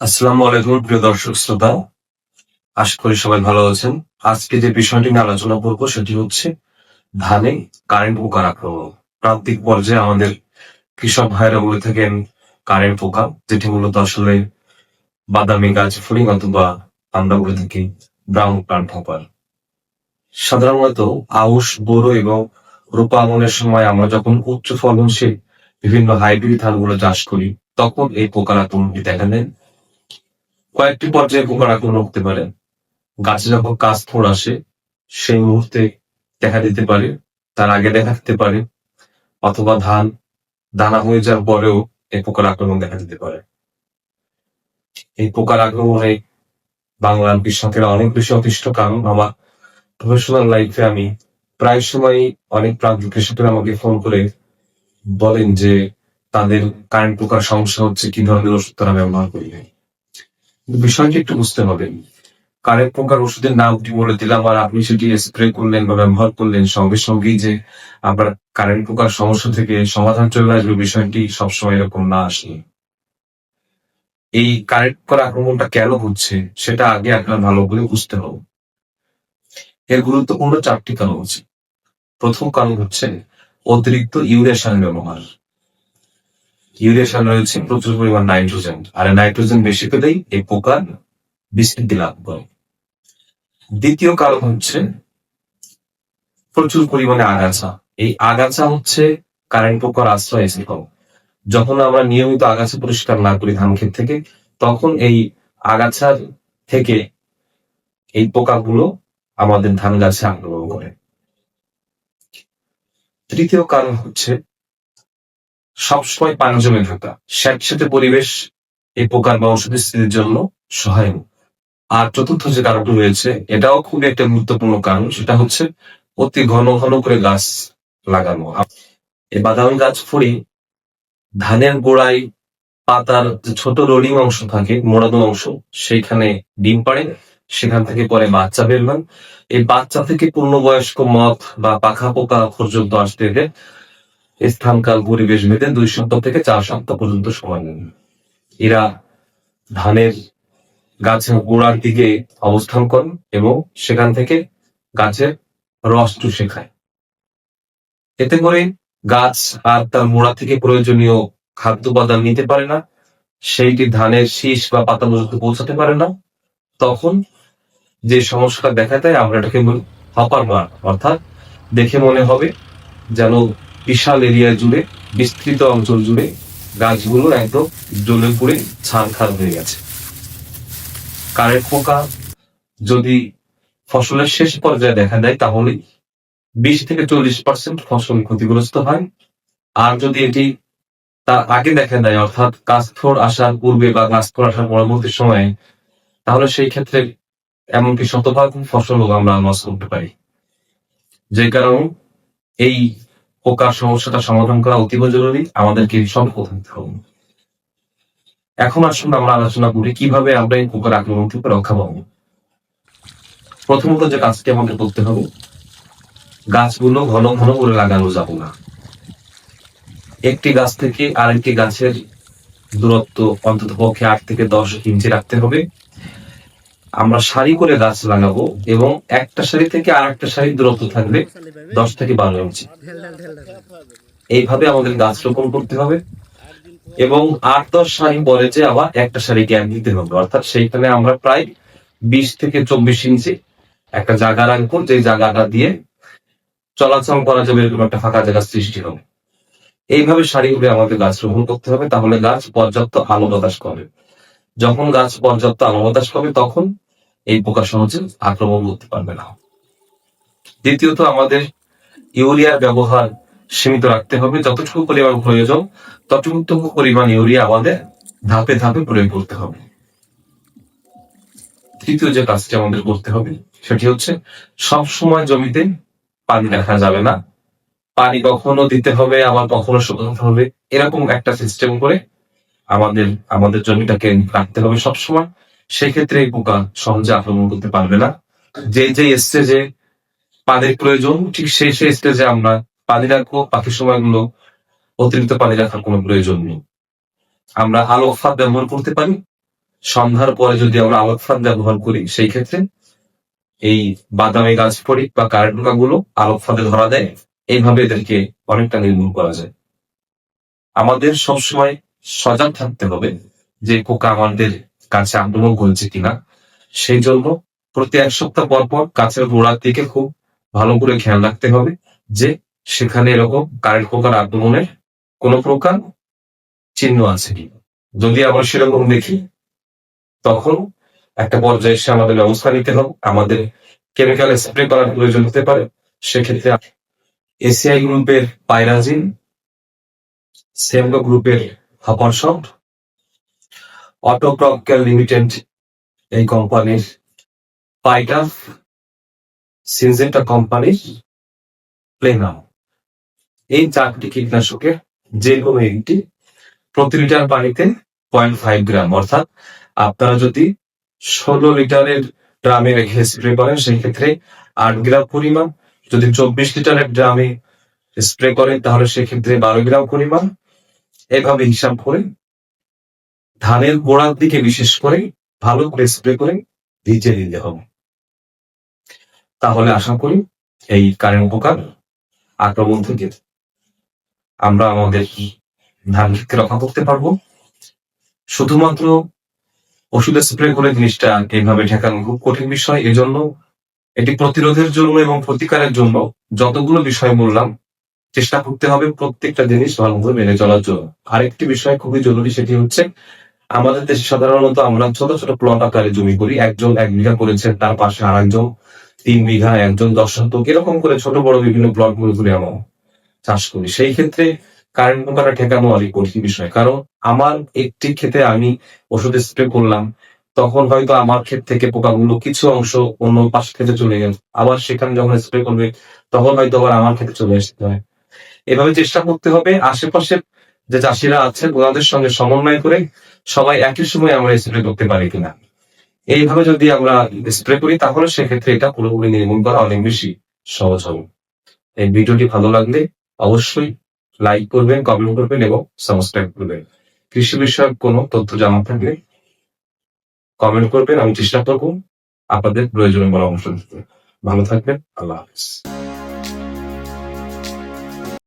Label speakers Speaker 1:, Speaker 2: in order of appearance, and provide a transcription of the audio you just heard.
Speaker 1: আসসালামু আলাইকুম, প্রিয় দর্শক শ্রোতা। আশা করি সবাই ভালো আছেন। আজকে যে বিষয়টি নিয়ে আলোচনা করব, সেটি হচ্ছে ধানে কারেন্ট পোকার আক্রমণ। প্রান্তিক পর্যায়ে আমাদের কৃষক ভাইরা বলে থাকেন কারেন্ট পোকা, যেটি মূলত আসলে বাদামি গাছ, ফুলিং অথবা আমরা বলে থাকি ব্রাউন প্লান্ট হপার। সাধারণত আউশ, বোরো এবং রোপামনের সময় আমরা যখন উচ্চ ফলনশীল বিভিন্ন হাইব্রিড ধানগুলো চাষ করি, তখন এই পোকার আক্রমণটি দেখা দেয়। কয়েকটি পর্যায়ে পোকার আক্রমণ হতে পারে। গাছে যখন কাজ ফোড় আসে, সেই মুহূর্তে দেখা দিতে পারে, তার আগে দেখা দিতে পারে, অথবা ধান দানা হয়ে যাওয়ার পরেও এই পোকার আক্রমণ দেখা দিতে পারে। এই পোকার আক্রমণে বাংলার কৃষকেরা অনেক বেশি অতিষ্ঠ, কারণ আমার প্রফেশনাল লাইফে আমি প্রায় সময় অনেক প্রান্ত কৃষকেরা আমাকে ফোন করে বলেন যে তাদের কারেন্ট পোকার সমস্যা হচ্ছে, কি ধরনের ওষুধ তারা ব্যবহার করি কিন্তু বিষয়টি একটু বুঝতে হবে। কারেন্ট প্রকার ওষুধের নামটি বলে দিলাম, আর আপনি সেটি স্প্রে করলেন বা ব্যবহার করলেন, সঙ্গে সঙ্গেই যে আপনার কারেন্ট প্রকার সমস্যা থেকে সমাধান চলে আসবে, বিষয়টি সবসময় এরকম না আসে। এই কারেন্ট পোকার আক্রমণটা কেন হচ্ছে, সেটা আগে আপনার ভালো করে বুঝতে হবে। এর গুরুত্বপূর্ণ চারটি কারণ আছে। প্রথম কারণ হচ্ছে অতিরিক্ত ইউরিয়া সার ব্যবহার। ইউরিয়া সার রয়েছে, প্রচুর পরিমাণ নাইট্রোজেন। আর নাইট্রোজেন বেশি পেলেই এই পোকার বিস্তৃতি লাভ করে। দ্বিতীয় কারণ হচ্ছে প্রচুর পরিমাণে আগাছা। এই আগাছা হচ্ছে কারেন্ট পোকার আশ্রয় স্থল যখন আমরা নিয়মিত আগাছা পরিষ্কার না করি ধান ক্ষেত থেকে, তখন এই আগাছার থেকে এই পোকাগুলো আমাদের ধান গাছে আক্রমণ করে। তৃতীয় কারণ হচ্ছে সবসময় পানি জমে থাকা স্যাঁতস্যাঁতে পরিবেশ এই পোকার বা ওষুধের স্থিতির জন্য সহায়ক। আর চতুর্থ যে কারণটি রয়েছে, এটাও খুবই একটা গুরুত্বপূর্ণ কারণ, সেটা হচ্ছে অতি ঘন ঘন করে গাছ লাগানো। এই বাদামি গাছ ফুড়ি ধানের গোড়ায় পাতার যে ছোট রোলিং অংশ থাকে, মোড়ানো অংশ, সেইখানে ডিম পাড়ে, সেখান থেকে পরে বাচ্চা বেরোবেন এই বাচ্চা থেকে পূর্ণবয়স্ক মথ বা পাখা পোকা পর্যন্ত আসতে স্থানকাল, পরিবেশ ভেদে দুই সপ্তাহ থেকে চার সপ্তাহ পর্যন্ত সময় নেন। এরা ধানের গাছের গোড়ার দিকে অবস্থান করেন এবং সেখান থেকে গাছের রস চুষে খায় এতে করে গাছ আর তার মোড়া থেকে প্রয়োজনীয় খাদ্য উপাদান নিতে পারে না, সেইটি ধানের শীষ বা পাতা পর্যন্ত পৌঁছাতে পারে না। তখন যে সমস্যাটা দেখা দেয়, আমরা এটাকে হপার মার অর্থাৎ দেখে মনে হবে যেন বিশাল এরিয়া জুড়ে, বিস্তৃত অঞ্চল জুড়ে গাছগুলো একদম জ্বলে পুড়ে ছাড়খাড় হয়ে গেছে। কারেন্ট পোকা যদি ফসলের শেষ পর্যায়ে দেখা দেয়, তাহলে বিশ থেকে চল্লিশ পার্সেন্ট ফসল ক্ষতিগ্রস্ত হয়। আর যদি এটি তার আগে দেখা দেয়, অর্থাৎ গাছফোর আসার পূর্বে বা গাছফোর আসার পরবর্তী সময়ে, তাহলে সেই ক্ষেত্রে এমনকি শতভাগ ফসলও আমরা লস করতে পারি। যে কারণে এই পোকার সমস্যাটা সমাধান করা অতীব জরুরি। আমাদেরকে থাকতে হবে। এখন আসুন আমরা আলোচনা করি কীভাবে আমরা এই পোকার আক্রমণ থেকে রক্ষা পাবো। প্রথমত যে কাজটি আমাদের করতে হবে, গাছগুলো ঘন ঘন করে লাগানো যাবে না। একটি গাছ থেকে আরেকটি গাছের দূরত্ব অন্তত পক্ষে আট থেকে দশ ইঞ্চি রাখতে হবে। আমরা সারি করে গাছ লাগাবো এবং একটা সারি থেকে আর একটা সারি দূরত্ব থাকবে দশ থেকে বারো ইঞ্চি। এইভাবে আমাদের গাছ রোপণ করতে হবে এবং আট দশ সারি পরে যে আবার একটা সারি গ্যাপ দিতে হবে। অর্থাৎ সেইখানে আমরা প্রায় বিশ থেকে চব্বিশ ইঞ্চি একটা জায়গা রাখব যে জায়গাটা দিয়ে চলাচল করা যাবে এরকম একটা ফাঁকা জায়গা সৃষ্টি হবে। এইভাবে সারিগুলো আমাদের গাছ রোপণ করতে হবে, তাহলে গাছ পর্যাপ্ত আলো বাতাস করে যখন গাছ পর্যাপ্ত আলো বাতাস পাবে, তখন এই পোকা সহজে আক্রমণ করতে পারবে না। দ্বিতীয়ত আমাদের ইউরিয়ার ব্যবহার সীমিত রাখতে হবে। যতটুকু পরিমাণ প্রয়োজন, ততটুকু পরিমাণ ইউরিয়া আমাদের ধাপে ধাপে প্রয়োগ করতে হবে। তৃতীয় যে কাজটি আমাদের করতে হবে, সেটি হচ্ছে সব সময় জমিতে পানি রাখা যাবে না। পানি কখনো দিতে হবে, আবার কখনো শুকাতে হবে। এরকম একটা সিস্টেম করে আমাদের আমাদের জমিটাকে রাখতে হবে সবসময়। সেক্ষেত্রে এই পোকা সহজে আক্রমণ করতে পারবে না। যে যে স্টেজে পানির প্রয়োজন, ঠিক সেই সেই স্টেজে আমরা পানি রাখব, বাকি সময়গুলো অতিরিক্ত পানি রাখার কোনো প্রয়োজন নেই। আমরা আলো ফাঁদ ব্যবহার করতে পারি। সন্ধ্যার পরে যদি আমরা আলোক ফাঁদ ব্যবহার করি, সেই ক্ষেত্রে এই বাদামি গাছ ফড়িক বা কারেন্ট পোকাগুলো আলোক ফাঁদে ধরা দেয়। এইভাবে এদেরকে অনেকটা নির্মূল করা যায়। আমাদের সবসময় সজাগ থাকতে হবে যে পোকা আমাদের কাছে আক্রমণ করেছে কিনা, সেই জন্য প্রতি এক সপ্তাহ পর পর গাছের গোড়ার দিকে খুব ভালো করে খেয়াল রাখতে হবে যে সেখানে এরকম কারেন্ট পোকার আক্রমণের কোনো প্রকার চিহ্ন আছে কি যদি আমরা সেরকম দেখি, তখন একটা পর্যায়ে এসে আমাদের ব্যবস্থা নিতে হবে। আমাদের কেমিক্যাল স্প্রে করার প্রয়োজন হতে পারে। সেক্ষেত্রে এসিআই গ্রুপের পাইরাজিন সেমগো গ্রুপের হপারশট অটোপ্রকেল লিমিটেড এই কোম্পানির পাইটাফ সিনজেন্টা কোম্পানির প্লেনাম এই চারটি কীটনাশকের যে কোনো একটি প্রতি লিটার পানিতে পয়েন্ট ফাইভ গ্রাম। অর্থাৎ আপনারা যদি ষোলো লিটারের ড্রামে রেখে স্প্রে করেন সেই ক্ষেত্রে আট গ্রাম পরিমাণ। যদি চব্বিশ লিটারের ড্রামে স্প্রে করেন, তাহলে সেক্ষেত্রে বারো গ্রাম পরিমাণ। এভাবে হিসাব করে ধানের গোড়ার দিকে বিশেষ করে ভালো করে স্প্রে করে ভিজে দিতে হবে। তাহলে আশা করি এই কারেন্ট পোকার আক্রমণ থেকে আমরা আমাদের ধান ক্ষেতকে রক্ষা করতে পারব। শুধুমাত্র ওষুধে স্প্রে করে জিনিসটা এইভাবে ঠেকানো খুব কঠিন বিষয়। এজন্য এটি প্রতিরোধের জন্য এবং প্রতিকারের জন্য যতগুলো বিষয় বললাম, চেষ্টা করতে হবে প্রত্যেকটা জিনিস ভালোভাবে মেনে চলার জন্য। আরেকটি বিষয় খুবই জরুরি সেটি হচ্ছে আমাদের দেশে সাধারণত আমরা ছোট ছোট প্লট আকারে জমি করি। একজন এক বিঘা করেছেন তার পাশে আর একজন তিন বিঘা, একজন দশ শতক, এরকম করে ছোট বড় বিভিন্ন প্লটগুলো করে আমরা চাষ করি। সেই ক্ষেত্রে কারেন্ট পোকাটা ঠেকানো অনেক কঠিন বিষয়। কারণ আমার একটি ক্ষেতে আমি ওষুধ স্প্রে করলাম, তখন হয়তো আমার ক্ষেত থেকে পোকাগুলো কিছু অংশ অন্য পাশ খেতে চলে গেল আবার সেখানে যখন স্প্রে করবে, তখন হয়তো আবার আমার ক্ষেতে চলে আসতে হয়। এভাবে চেষ্টা করতে হবে। আশেপাশে যে চাষিরা আছেন ওনাদের সঙ্গে সমন্বয় করে সবাই একই সময় আমরা স্প্রে করতে পারি কিনা। এইভাবে যদি আমরা স্প্রে করি, তাহলে সেক্ষেত্রে এটা পুরোপুরি নির্মূল করা অনেক বেশি সহজ হবে। এই ভিডিওটি ভালো লাগলে অবশ্যই লাইক করবেন কমেন্ট করবেন এবং সাবস্ক্রাইব করবেন। কৃষি বিষয়ক কোনো তথ্য জানা থাকলে কমেন্ট করবেন, আমি চেষ্টা করব আপনাদের প্রয়োজনীয় পরামর্শ দিতে ভালো থাকবেন, আল্লাহ হাফিজ।